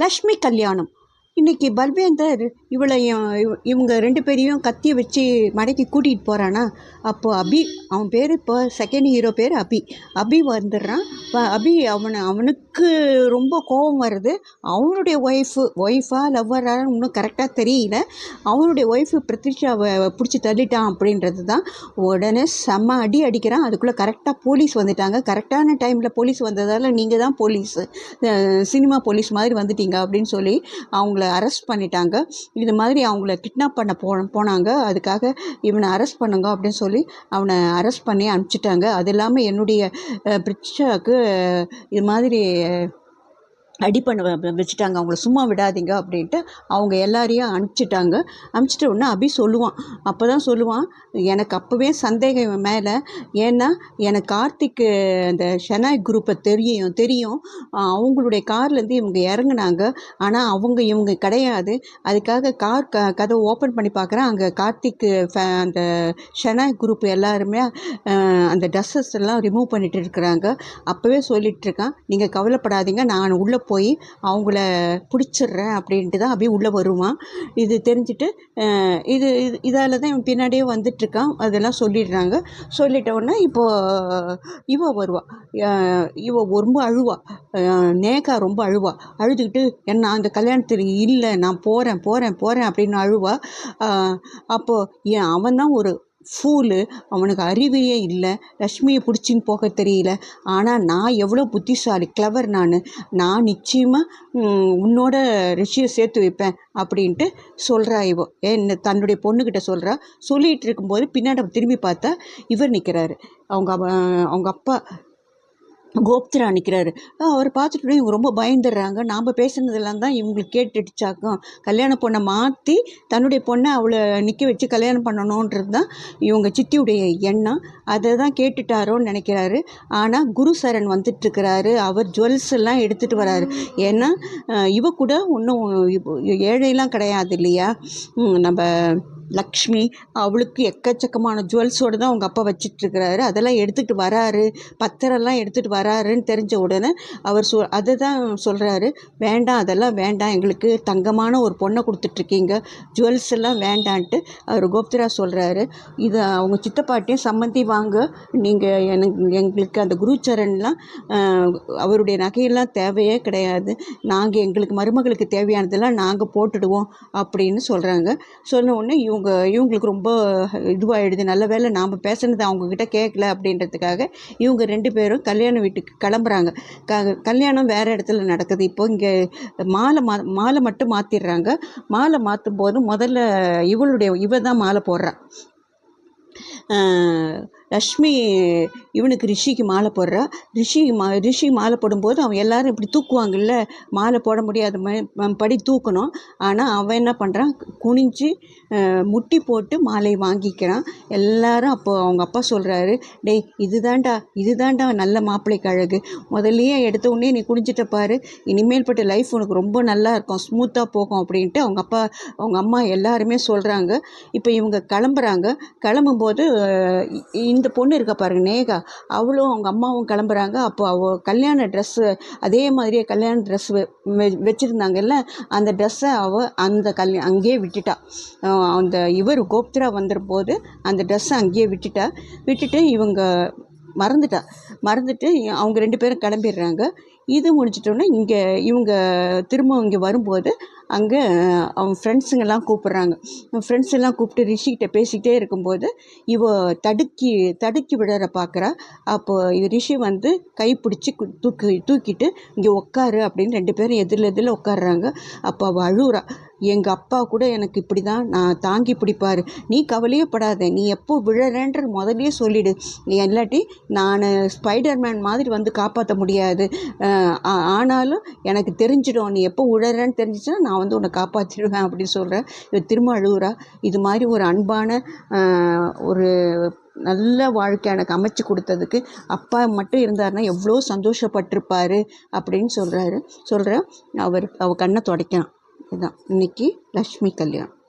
லக்ஷ்மி கல்யாணம். இன்னைக்கு பல்வேந்தர் இவளையும் இவங்க ரெண்டு பேரையும் கத்தியை வச்சு மடக்கி கூட்டிகிட்டு போகிறானா அப்போ அபி அவன் பேர் இப்போ செகண்ட் ஹீரோ பேர் அபி. அபி வந்துடுறான். அபி அவனை அவனுக்கு ரொம்ப கோபம் வருது. அவனுடைய ஒய்ஃபு ஒய்ஃபா லவ்வரான்னு இன்னும் கரெக்டாக தெரியல. அவனுடைய ஒய்ஃபு பிரத்யூஷாவை பிடிச்சி தள்ளிட்டான் அப்படின்றது தான். உடனே செம்ம அடி அடிக்கிறான். அதுக்குள்ளே கரெக்டாக போலீஸ் வந்துட்டாங்க. கரெக்டான டைமில் போலீஸ் வந்ததால் நீங்கள் தான் போலீஸு சினிமா போலீஸ் மாதிரி வந்துட்டீங்க அப்படின்னு சொல்லி அவங்க அவங்கள அரெஸ்ட் பண்ணிட்டாங்க. இது மாதிரி அவங்கள கிட்னாப் பண்ண போ போனாங்க. அதுக்காக இவனை அரெஸ்ட் பண்ணுங்க அப்படின்னு சொல்லி அவனை அரெஸ்ட் பண்ணி அனுப்பிச்சிட்டாங்க. அது இல்லாமல் என்னுடைய அஹ், இது மாதிரி அடி பண்ண வச்சுட்டாங்க. அவங்கள சும்மா விடாதீங்க அப்படின்ட்டு அவங்க எல்லாரையும் அனுப்பிச்சிட்டாங்க. அனுப்பிச்சிட்ட உடனே அபி சொல்லுவான். அப்போ தான் சொல்லுவான் எனக்கு அப்போவே சந்தேகம் மேலே. ஏன்னா எனக்கு கார்த்திக்கு அந்த ஷெனாய் குரூப்பை தெரியும் தெரியும். அவங்களுடைய கார்லேருந்து இவங்க இறங்குனாங்க. ஆனால் அவங்க இவங்க கிடையாது. அதுக்காக கார் க கதை ஓப்பன் பண்ணி பார்க்குறேன் அங்கே கார்த்திக்கு ஃபே அந்த ஷெனாய் குரூப் எல்லாருமே அந்த ட்ரெஸ்ஸஸ் எல்லாம் ரிமூவ் பண்ணிட்டு இருக்கிறாங்க. அப்போவே சொல்லிட்டு இருக்கான் நீங்கள் கவலைப்படாதீங்க. நான் உள்ளே போய் அவங்கள பிடிச்சிடுறேன் அப்படின்ட்டு தான் அப்படியே உள்ளே வருவான். இது தெரிஞ்சுட்டு இது இது இதால் தான் இவன் பின்னாடியே வந்துட்டுருக்கான். அதெல்லாம் சொல்லிடுறாங்க. சொல்லிட்டவுடனே இப்போது இப்போ இவ வருவா. இவ ரொம்ப அழுவா. நேகா ரொம்ப அழுவா. அழுதுகிட்டு என்ன அந்த கல்யாணத்துக்கு இல்லை நான் போகிறேன் போகிறேன் போகிறேன் அப்படின்னு அழுவா. அப்போது ஏன் அவன் தான் ஒரு ஃபூலு அவனுக்கு அறிவே இல்லை. லக்ஷ்மியை பிடிச்சின்னு போக தெரியல. ஆனால் நான் எவ்வளோ புத்திசாலி கிளவர் நான். நான் நிச்சயமாக உன்னோட ரிஷியை சேர்த்து வைப்பேன் அப்படின்ட்டு சொல்கிறா இவோ. என்ன தன்னுடைய பொண்ணுக்கிட்ட சொல்கிறா சொல்லிகிட்டு இருக்கும்போது பின்னாடி திரும்பி பார்த்தா இவர் நிற்கிறாரு அவங்க அவங்க அப்பா கோப்திரா நிற்கிறாரு அவர் பார்த்துட்டு இவங்க ரொம்ப பயந்துடுறாங்க. நாம் பேசுனதெல்லாம் தான் இவங்களுக்கு கேட்டுடுச்சாக்கும் கல்யாண பொண்ணை மாற்றி தன்னுடைய பொண்ணை அவளை நிற்க வச்சு கல்யாணம் பண்ணணுன்றது தான் இவங்க சித்தியுடைய எண்ணம். அதை தான் கேட்டுட்டாரோன்னு நினைக்கிறாரு. ஆனால் குரு சரண் வந்துட்டுருக்கிறாரு. அவர் ஜுவல்ஸ் எல்லாம் எடுத்துகிட்டு வராரு. ஏன்னா இவ கூட ஒன்றும் ஏழையெல்லாம் கிடையாது இல்லையா? நம்ம லக்ஷ்மி அவளுக்கு எக்கச்சக்கமான ஜுவல்ஸோடு தான் அவங்க அப்பா வச்சிட்ருக்கிறாரு அதெல்லாம் எடுத்துகிட்டு வராரு. பத்திரம்லாம் எடுத்துகிட்டு வராருன்னு தெரிஞ்ச உடனே அவர் சொ அதை தான் சொல்கிறாரு வேண்டாம் அதெல்லாம் வேண்டாம். எங்களுக்கு தங்கமான ஒரு பொண்ணை கொடுத்துட்ருக்கீங்க ஜுவல்ஸ் எல்லாம் வேண்டான்ட்டு அவர் கோப்திரா சொல்கிறாரு இதை அவங்க சித்தப்பாட்டையும் சம்மந்தி வாங்க. நீங்கள் எனக்கு எங்களுக்கு அந்த குருச்சரன்லாம் அவருடைய நகையெல்லாம் தேவையே கிடையாது. நாங்கள் எங்களுக்கு மருமகளுக்கு தேவையானதெல்லாம் நாங்கள் போட்டுடுவோம் அப்படின்னு சொல்கிறாங்க சொன்ன உடனே இவங்க இவங்களுக்கு ரொம்ப இதுவாகிடுது நல்ல வேலை நாம் பேசுனது அவங்கக்கிட்ட கேட்கல அப்படின்றதுக்காக இவங்க ரெண்டு பேரும் கல்யாண வீட்டுக்கு கிளம்புறாங்க. க கல்யாணம் வேறு இடத்துல நடக்குது. இப்போ இங்கே மாலை மா மாலை மட்டும் மாற்றிடுறாங்க மாலை மாற்றும் போது முதல்ல இவளுடைய இவ தான் மாலை போடுறா. லக்ஷ்மி இவனுக்கு ரிஷிக்கு மாலை போடுறா. ரிஷி மா ரிஷி மாலை போடும்போது அவன் எல்லாரும் இப்படி தூக்குவாங்கல்ல மாலை போட முடியாத படி தூக்கணும். ஆனால் அவன் என்ன பண்ணுறான் குனிஞ்சு முட்டி போட்டு மாலை வாங்கிக்கிறான். எல்லாரும் அப்போது அவங்க அப்பா சொல்கிறாரு டேய் இதுதான்டா இதுதான்டா நல்ல மாப்பிள்ளைக்கு அழகு. முதல்லையே எடுத்த உடனே நீ குனிஞ்சிட்ட பாரு. இனிமேல் பட்ட லைஃப் உனக்கு ரொம்ப நல்லா இருக்கும். ஸ்மூத்தாக போகும் அப்படின்ட்டு அவங்க அப்பா அவங்க அம்மா எல்லாருமே சொல்கிறாங்க இப்போ இவங்க கிளம்புறாங்க. கிளம்பும்போது இந்த இந்த பொண்ணு இருக்கா பாருங்க நேகா. அவளும் அவங்க அம்மாவும் கிளம்புறாங்க. அப்போ அவ கல்யாண ட்ரெஸ்ஸு அதே மாதிரியே கல்யாண ட்ரெஸ் வச்சுருந்தாங்கல்ல அந்த ட்ரெஸ்ஸை அவள் அந்த கல்யா அங்கேயே விட்டுட்டா. அந்த இவர் கோப்திரா வந்துடும்போது அந்த ட்ரெஸ்ஸை அங்கேயே விட்டுட்டா. விட்டுட்டு இவங்க மறந்துட்டா. மறந்துட்டு அவங்க ரெண்டு பேரும் கிளம்பிடுறாங்க. இது முடிச்சிட்டோன்னே இங்கே இவங்க திரும்ப இங்கே வரும்போது அங்கே அவன் ஃப்ரெண்ட்ஸுங்கெல்லாம் கூப்பிட்றாங்க. ஃப்ரெண்ட்ஸ் எல்லாம் கூப்பிட்டு ரிஷிக்கிட்ட பேசிக்கிட்டே இருக்கும்போது இவ தடுக்கி தடுக்கி விடற பார்க்குறா. அப்போது இவ ரிஷி வந்து கை பிடிச்சி தூக்கி தூக்கிட்டு இங்கே உட்காரு அப்படின்னு ரெண்டு பேரும் எதிரில் எதிரில் உட்காடுறாங்க அப்போ அவள் அழுகுறா எங்கள் அப்பா கூட எனக்கு இப்படி தான் நான் தாங்கி பிடிப்பாரு. நீ கவலையப்படாத நீ எப்போ விழறேன்ற முதலே சொல்லிடு. நீ இல்லாட்டி நான் ஸ்பைடர்மேன் மாதிரி வந்து காப்பாற்ற முடியாது. ஆனாலும் எனக்கு தெரிஞ்சிடும் நீ எப்போ விழறேன்னு தெரிஞ்சிச்சுன்னா நான் வந்து உன்னை காப்பாற்றிடுவேன் அப்படின்னு சொல்கிறேன் இது திரும்ப அழுகுறா இது மாதிரி ஒரு அன்பான ஒரு நல்ல வாழ்க்கை எனக்கு அமைச்சு கொடுத்ததுக்கு அப்பா மட்டும் இருந்தாருன்னா எவ்வளோ சந்தோஷப்பட்டிருப்பாரு அப்படின்னு சொல்கிறாரு சொல்கிறேன் அவர் அவ கண்ணை துடைக்கிறான். இதுதான். இன்னைக்கு லக்ஷ்மி கல்யாணம்.